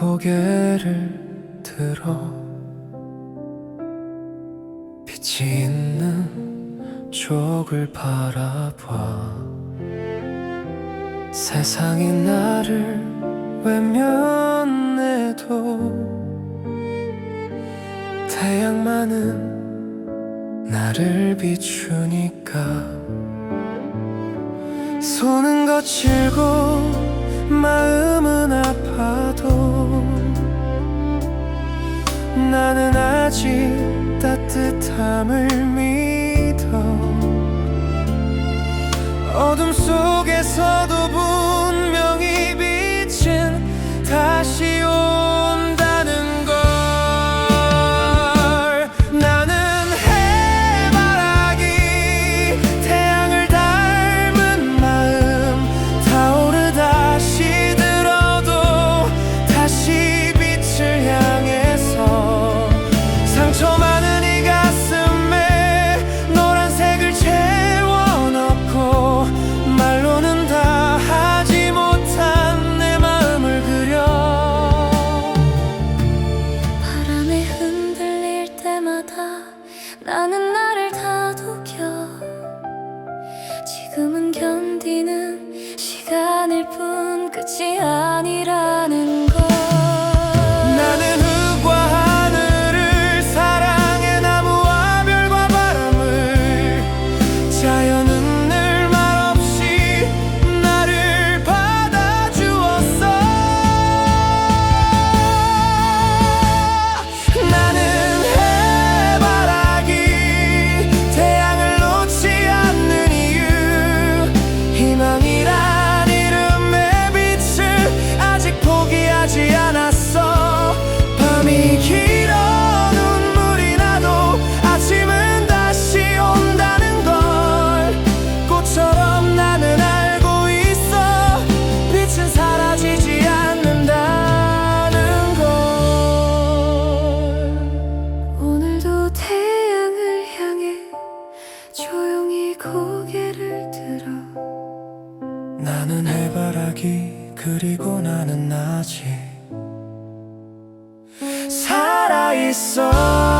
고개를 들어 빛이 있는 쪽을 바라봐. 세상이 나를 외면해도 태양만은 나를 비추니까. 손은 거칠고 나는 아직 따뜻함을 믿어. 어둠 속에서도 지금은 견디는 시간일 뿐 끝이 아니 태양을 향해 조용히 고개를 들어. 나는 해바라기 그리고 나는 아직 살아있어